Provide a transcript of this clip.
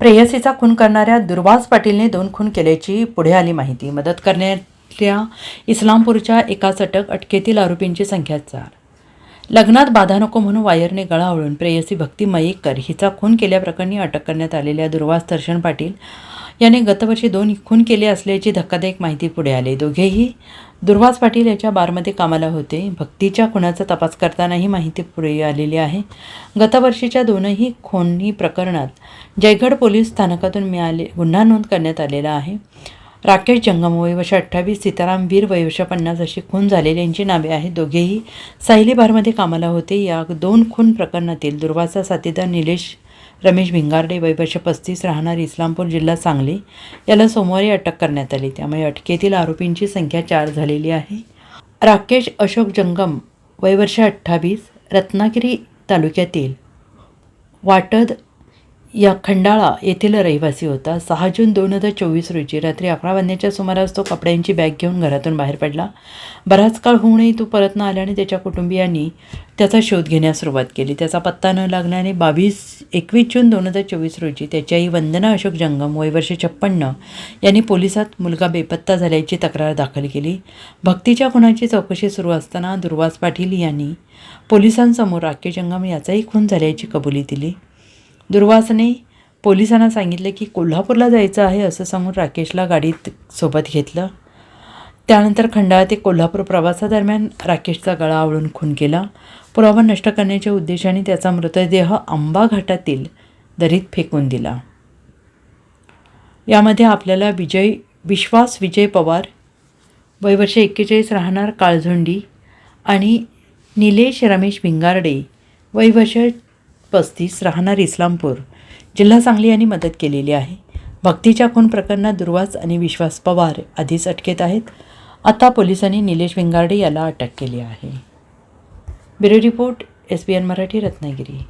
प्रेयसीचा खून करणाऱ्या दुर्वास पाटीलने दोन खून केल्याची पुढे आली माहिती. मदत करण्यातल्या इस्लामपूरच्या एकाच अटक अटकेतील आरोपींची संख्या चार. लग्नात बाधा नको म्हणून वायरने गळावळून प्रेयसी भक्ती मयेकर हिचा खून केल्याप्रकरणी अटक करण्यात आलेल्या दुर्वास दर्शन पाटील याने गतवर्षी दोन खून केले असल्याची धक्कादायक माहिती पुढे आली. दोघेही दुर्वास पाटील याच्या बारमध्ये कामाला होते. भक्तीच्या खुनाचा तपास करताना ही माहिती पुढे आलेली आहे. गतवर्षीच्या दोनही खोनी प्रकरणात जयगड पोलीस स्थानकातून मिळाले गुन्हा नोंद करण्यात आलेला आहे. राकेश जंगम वयवर्ष अठ्ठावीस सीताराम वीर वयवर्ष पन्नास अशी खून झालेल्यांची नावे आहेत. दोघेही सायली बारमध्ये कामाला होते. या दोन खून प्रकरणातील दुर्वासा साथीदार निलेश रमेश भिंगारडे वयवर्ष पस्तीस राहणार इस्लामपूर जिल्हा सांगली याला सोमवारी अटक करण्यात आली. त्यामुळे अटकेतील आरोपींची संख्या चार झालेली आहे. राकेश अशोक जंगम वयवर्ष अठ्ठावीस रत्नागिरी तालुक्यातील वाटद या खंडाळा येथील रहिवासी होता. सहा जून दोन हजार चोवीस रोजी रात्री अकरा वाजण्याच्या सुमारास तो कपड्यांची बॅग घेऊन घरातून बाहेर पडला. बराच काळ होऊनही तो परत न आल्याने त्याच्या कुटुंबियांनी त्याचा शोध घेण्यास सुरुवात केली. त्याचा पत्ता न लागल्याने बावीस एकवीस जून दोन हजार चोवीस रोजी त्याची आई वंदना अशोक जंगम वयवर्ष छप्पन्न यांनी पोलिसात मुलगा बेपत्ता झाल्याची तक्रार दाखल केली. भक्तीच्या खुनाची चौकशी सुरू असताना दुर्वास पाटील यांनी पोलिसांसमोर राकेश जंगम याचाही खून झाल्याची कबुली दिली. दुर्वासने पोलिसांना सांगितले की कोल्हापूरला जायचं आहे असं सांगून राकेशला गाडीत सोबत घेतलं. त्यानंतर खंडाळा ते कोल्हापूर प्रवासादरम्यान राकेशचा गळा आवळून खून केला. पुरावा नष्ट करण्याच्या उद्देशाने त्याचा मृतदेह आंबा घाटातील दरीत फेकून दिला. यामध्ये आपल्याला विजय विश्वास विजय पवार वयवर्ष एक्केचाळीस राहणार काळझोंडी आणि निलेश रमेश भिंगारडे वयवर्ष पस्तीस राहणार इस्लामपूर. जिल्हा सांगली यांनी मदत केलेली आहे. भक्तीच्या खून प्रकरणात दुर्वास आणि विश्वास पवार आधीच अटकेत आहेत. आता पोलिसांनी निलेश भिंगारडे याला अटक केली आहे. Bureau report S B N Marathi Ratnagiri.